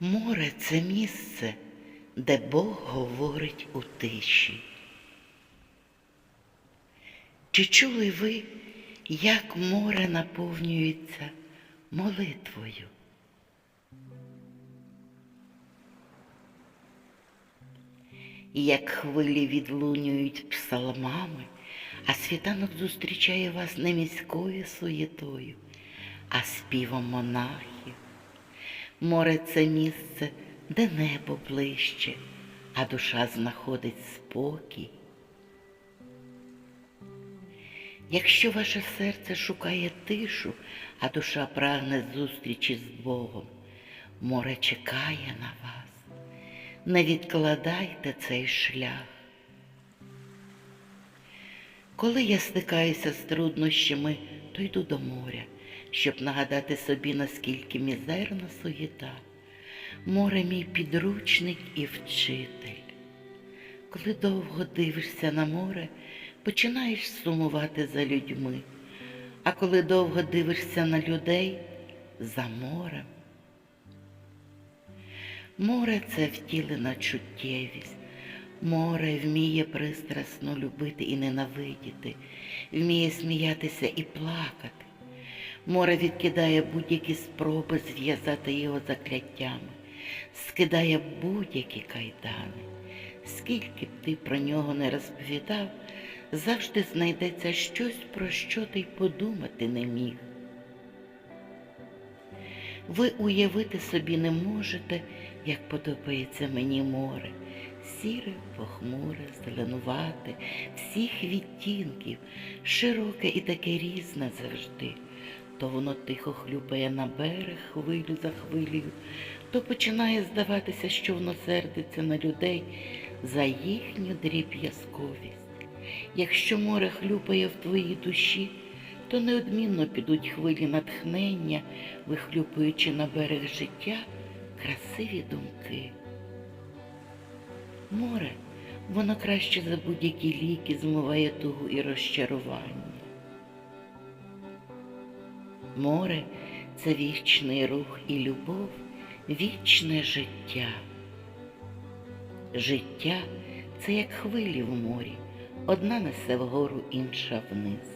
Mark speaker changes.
Speaker 1: Море це місце, де Бог говорить у тиші. Чи чули ви, як море наповнюється молитвою? Як хвилі відлунюють псалмами, а світанок зустрічає вас не міською суєтою, а співом монахів. Море це місце, де небо ближче, а душа знаходить спокій. Якщо ваше серце шукає тишу, а душа прагне зустрічі з Богом, море чекає на вас. Не відкладайте цей шлях. Коли я стикаюся з труднощами, то йду до моря, щоб нагадати собі, наскільки мізерна суєта. Море мій підручник і вчитель. Коли довго дивишся на море, починаєш сумувати за людьми, а коли довго дивишся на людей за морем. Море це втілена чуттєвість. Море вміє пристрасно любити і ненавидіти, вміє сміятися і плакати. Море відкидає будь-які спроби зв'язати його закляттями, скидає будь-які кайдани. Скільки б ти про нього не розповідав, завжди знайдеться щось, про що ти й подумати не міг. Ви уявити собі не можете, як подобається мені море, сіре, похмуре, зеленувате, всіх відтінків, широке і таке різне завжди. То воно тихо хлюпає на берег хвилю за хвилею, то починає здаватися, що воно сердиться на людей за їхню дріб'язковість. Якщо море хлюпає в твоїй душі, то неодмінно підуть хвилі натхнення, вихлюпуючи на берег життя красиві думки. Море, воно краще за будь-які ліки змиває тугу і розчарування. Море це вічний рух і любов, вічне життя. Життя це як хвилі в морі, одна несе вгору, інша вниз.